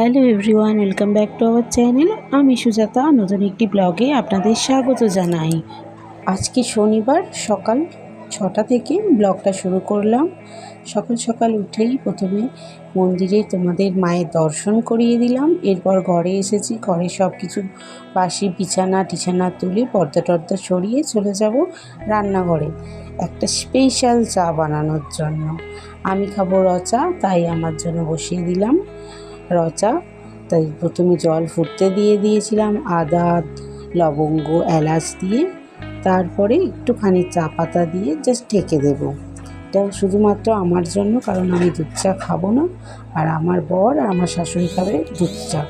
Hello everyone, welcome back to our channel. আমি সুজাতা, নতুন একটি ব্লগে আপনাদের স্বাগত জানাই। আজকে শনিবার, সকাল ছটা থেকে ব্লগটা শুরু করলাম। সকাল সকাল উঠেই প্রথমে মন্দিরে তোমাদের মায়ের দর্শন করিয়ে দিলাম। এরপর ঘরে এসেছি, ঘরে সব কিছু বাসি বিছানা, টিছানা তুলে পর্দা টর্দা সরিয়ে চলে যাব রান্নাঘরে। একটা স্পেশাল চা বানানোর জন্য। আমি খাব রচা তাই আমার জন্য বসিয়ে দিলাম। রচা। তাই প্রথমে জল ফুটতে দিয়ে দিয়েছিলাম, আদা, লবঙ্গ, এলাচ দিয়ে। তারপরে একটুখানি চা পাতা দিয়ে জাস্ট ঢেকে দেবো। এটা শুধুমাত্র আমার জন্য, কারণ আমি দুধ চা খাব না। আর আমার বর আর আমার শাশুড়ি খাবে দুধ চা।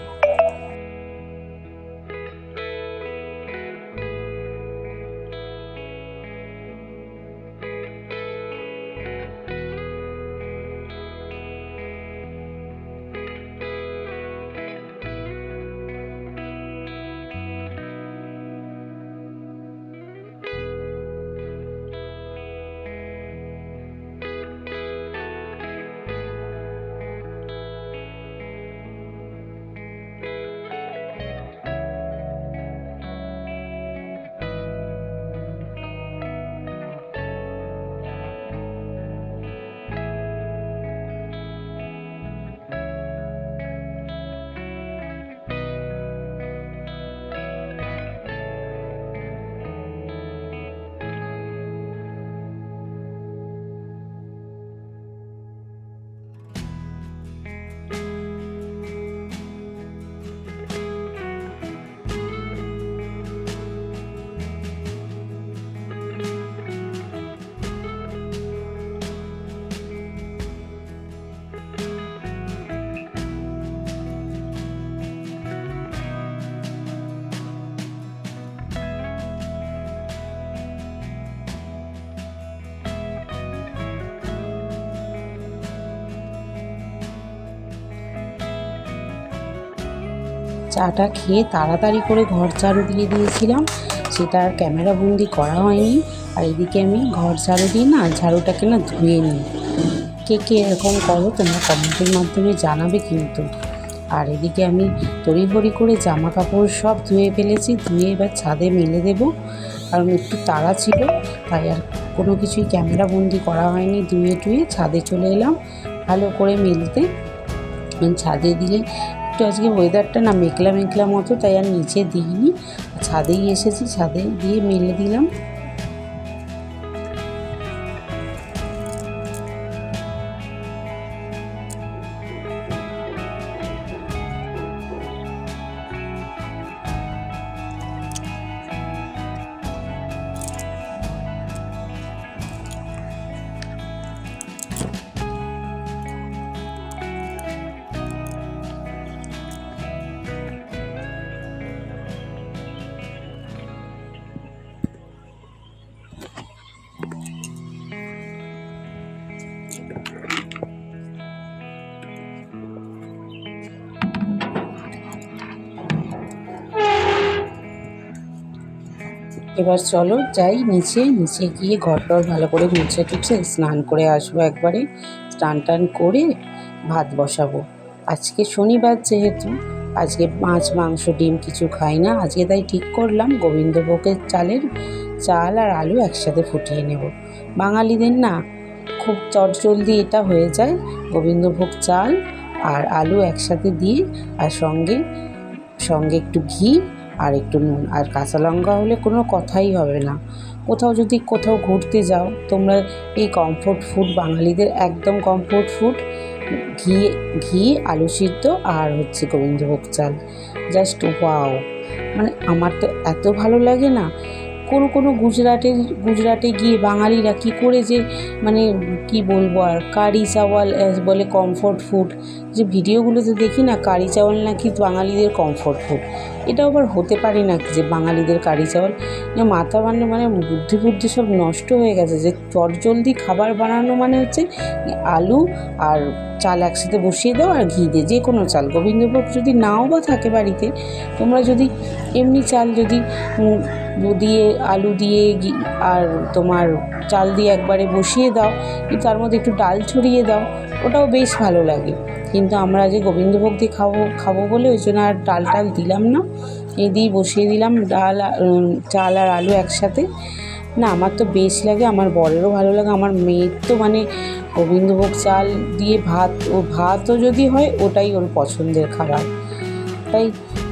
চাটা খেয়ে তাড়াতাড়ি করে ঘর ঝাড়ু দিয়ে দিয়েছিলাম। সেটা আর ক্যামেরা বন্দি করা হয়নি। আর এদিকে আমি ঘর ঝাড়ু দিয়ে না ঝাড়ুটাকে না ধুয়ে নিই। কে কে এরকম করো তোমরা কমেন্টের মাধ্যমে জানাবে কিন্তু। আর এদিকে আমি তড়িঘড়ি করে জামা কাপড় সব ধুয়ে ফেলেছি। ধুয়ে এবার ছাদে মেলে দেবো। কারণ একটু তাড়া ছিল, তাই আর কোনো কিছুই ক্যামেরা বন্দি করা হয়নি। ধুয়ে টুয়ে ছাদে চলে এলাম। ভালো করে মেলতে। ছাদে দিলে একটু আজকে ওয়েদারটা না মেঘলা মেঘলা মতো, তাই আর নিচে দিইনি। ছাদেই এসেছি ছাদে দিয়ে মেলে দিলাম। এবার চলো যাই নিচে। নিচে গিয়ে ঘর টর ভালো করে মুছে টুছে স্নান করে আসব একবারে। স্নান টান করে ভাত বসাবো। আজকে শনিবার যেহেতু, আজকে মাছ, মাংস, ডিম কিছু খাই না। আজকে তাই ঠিক করলাম গোবিন্দভোগের চালের চাল আর আলু একসাথে ফুটিয়ে নেব। বাঙালিদের না খুব চটজলদি এটা হয়ে যায়। গোবিন্দভোগ চাল আর আলু একসাথে দিয়ে আর সঙ্গে সঙ্গে একটু ঘি আর একটু নুন আর কাঁচা লঙ্কা হলে কোনো কথাই হবে না। কোথাও যদি কোথাও ঘুরতে যাও, তোমরা এই কমফোর্ট ফুড বাঙালিদের একদম কমফোর্ট ফুড ঘি ঘি, আলু সিদ্ধ আর হচ্ছে গোবিন্দভোগ চাল। জাস্ট ওয়াও মানে আমার তো এত ভালো লাগে না। কোনো কোনো গুজরাটের, গুজরাটে গিয়ে বাঙালিরা কী করে যে মানে কি বলব আর, কারি চাওয়াল বলে কমফোর্ট ফুড যে ভিডিওগুলোতে দেখি না কারি চাওয়াল নাকি বাঙালিদের কমফোর্ট ফুড এটা আবার হতে পারে না যে বাঙালিদের কারি চাওয়াল। মাথা মানে মানে বুদ্ধি বুদ্ধি সব নষ্ট হয়ে গেছে। যে চটজলদি খাবার বানানো মানে হচ্ছে আলু আর চাল একসাথে বসিয়ে দাও আর ঘি দিয়ে। যে কোনো চাল। গোবিন্দভোগ যদি নাও বা থাকে বাড়িতে, তোমরা যদি এমনি চাল যদি দিয়ে, আলু দিয়ে আর তোমার চাল দিয়ে একবারে বসিয়ে দাও তার মধ্যে একটু ডাল ছড়িয়ে দাও, ওটাও বেশ ভালো লাগে। কিন্তু আমরা যে গোবিন্দভোগ দিয়ে খাব খাব বলে ওই জন্য আর ডাল টাল দিলাম না। এই দিয়ে বসিয়ে দিলাম ডাল চাল আর আলু একসাথে। না, আমার তো বেশ লাগে, আমার বরেরও ভালো লাগে, আমার মেয়ের তো মানে গোবিন্দভোগ চাল দিয়ে ভাত, ও ভাতও যদি হয়, ওটাই ওর পছন্দের খাবার। তাই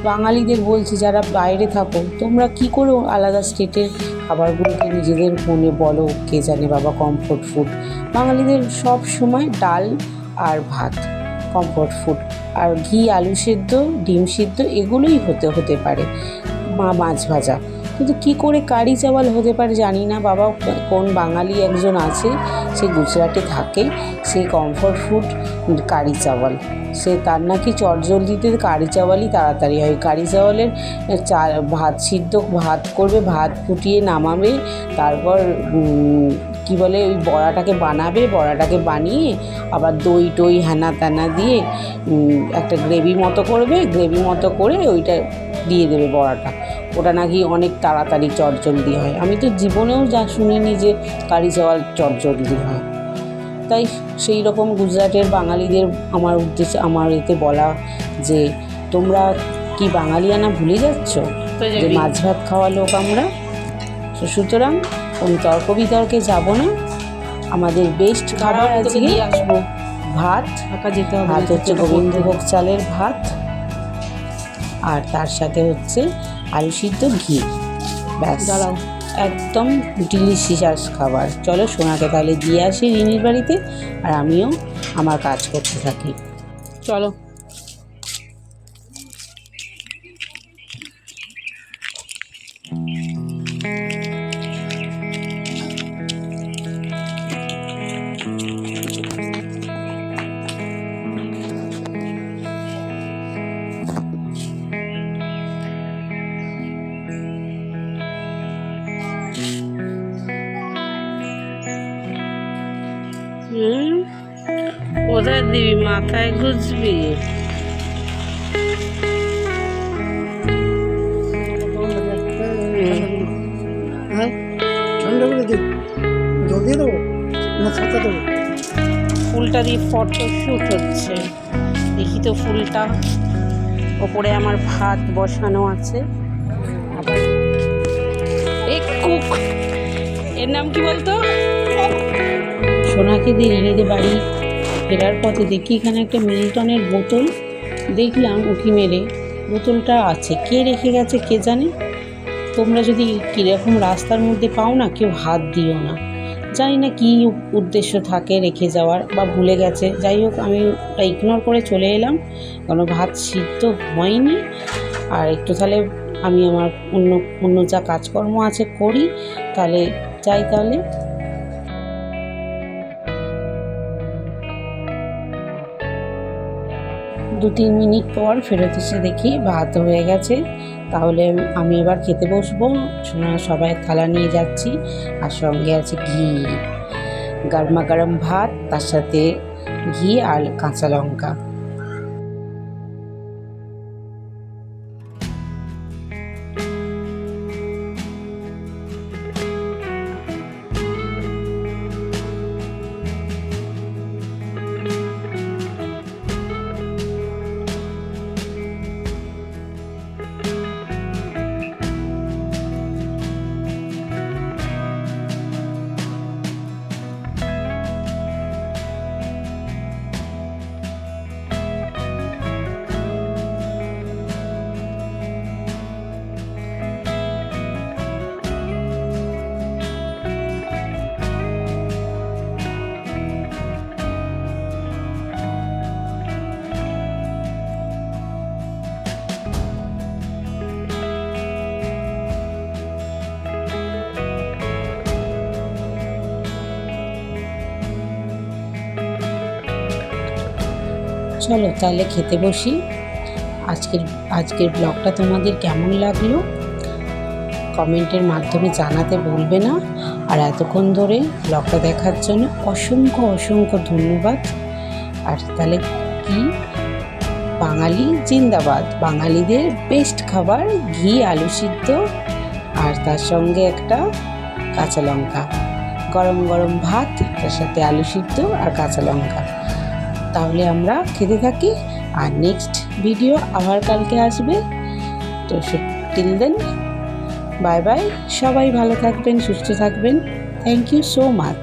বাঙালিদের বলছি, যারা বাইরে থাকো, তোমরা কি করে আলাদা স্টেটের খাবারগুলোকে নিজেদের মনে বলো, কে জানে বাবা কমফোর্ট ফুড বাঙালিদের সব সময় ডাল আর ভাত কমফোর্ট ফুড আর ঘি, আলু সেদ্ধ, ডিম সিদ্ধ, এগুলোই হতে হতে পারে মা মাছ ভাজা। কিন্তু কি করে কারি চাওয়াল হতে পারে জানি না। বাবা কোন বাঙালি একজন আছে, সে গুজরাটে থাকে সেই কমফোর্ট ফুড কারি চাওয়াল। সে তার নাকি চটজলদিতে কারি চাওয়ালই তাড়াতাড়ি হয়। কারি চাওয়ালের চা, ভাত সিদ্ধ, ভাত করবে, ভাত ফুটিয়ে নামাবে, তারপর কি বলে, ওই বড়াটাকে বানাবে, বড়াটাকে বানিয়ে আবার দই টই হ্যানা ত্যানা দিয়ে একটা গ্রেভি মতো করবে, গ্রেভি মতো করে ওইটা দিয়ে দেবে বড়াটা। ওটা নাকি অনেক তাড়াতাড়ি চটজলদি হয়। আমি তো জীবনেও যা শুনিনি যে কারি চাওয়াল চটজলদি হয়। তাই সেই রকম গুজরাটের বাঙালিদের আমার উদ্দেশ্যে আমার এতে বলা যে তোমরা কি বাঙালিয়ানা ভুলে যাচ্ছ? যে মাছ ভাত খাওয়া লোক আমরা। তো সুতরাং কোন তর্ক বিতর্কে যাব না। আমাদের বেস্ট খাবার আজকে আসব। ভাত। যেতে হবে ভাত হচ্ছে গোবিন্দভোগ চালের ভাত। আর তার সাথে হচ্ছে আলু সিদ্ধ ঘি। ব্যাস। দাঁড়াও। একদম ডিলিশিয়াস খাবার। চলো সোনাকে তাহলে দিয়ে আসি রিনির বাড়িতে, আর আমিও আমার কাজ করতে থাকি। চলো। কোথায় দিবি মাথায় গুজবি হ্যাঁ ঠান্ডা করে দিই জল দিয়ে দেবো না ছাতা দেবো? ফুলটা দিয়ে ফটো শ্যুট হচ্ছে। দেখি তো ফুলটা। ওপরে আমার ভাত বসানো আছে। কুক। এর নাম কি বলতো? সোনাকে দিয়ে রিনিদের বাড়ি। ফেরার পথে দেখি এখানে একটা মিল্টনের বোতল। দেখলাম উকি মেরে বোতলটা আছে। কে রেখে গেছে কে জানে? তোমরা যদি কীরকম রাস্তার মধ্যে পাও না, কেউ হাত দিও না। জানি না কী উদ্দেশ্য থাকে রেখে যাওয়ার বা ভুলে গেছে। যাই হোক, আমি ওটা ইগনোর করে চলে এলাম। কারণ ভাত সিদ্ধ হয়নি। আর একটু তাহলে আমি আমার অন্য অন্য যা কাজকর্ম আছে করি, তাহলে যাই তাহলে। দু তিন মিনিট পর ফেরত এসে দেখি ভাত হয়ে গেছে। তাহলে আমি এবার খেতে বসবো। সবাই থালা নিয়ে যাচ্ছি। আর সঙ্গে আছে ঘি। গরমা গরম ভাত, তার সাথে ঘি আর কাঁচা লঙ্কা। চলো তাহলে খেতে বসি। আজকের আজকের ব্লগটা তোমাদের কেমন লাগল? কমেন্টের মাধ্যমে জানাতে বলবে না। আর এতক্ষণ ধরে ব্লগটা দেখার জন্য অসংখ্য অসংখ্য ধন্যবাদ। আর তাহলে কি? বাঙালি জিন্দাবাদ। বাঙালিদের বেস্ট খাবার ঘি, আলু সিদ্ধ আর তার সঙ্গে একটা কাঁচা লঙ্কা। গরম গরম ভাত, তার সাথে আলু সিদ্ধ আর কাঁচা লঙ্কা। তাহলে আমরা খেতে থাকি। আর নেক্সট ভিডিও আবার কালকে আসবে। তো টিল দেন বাই বাই সবাই ভালো থাকবেন, সুস্থ থাকবেন। Thank you so much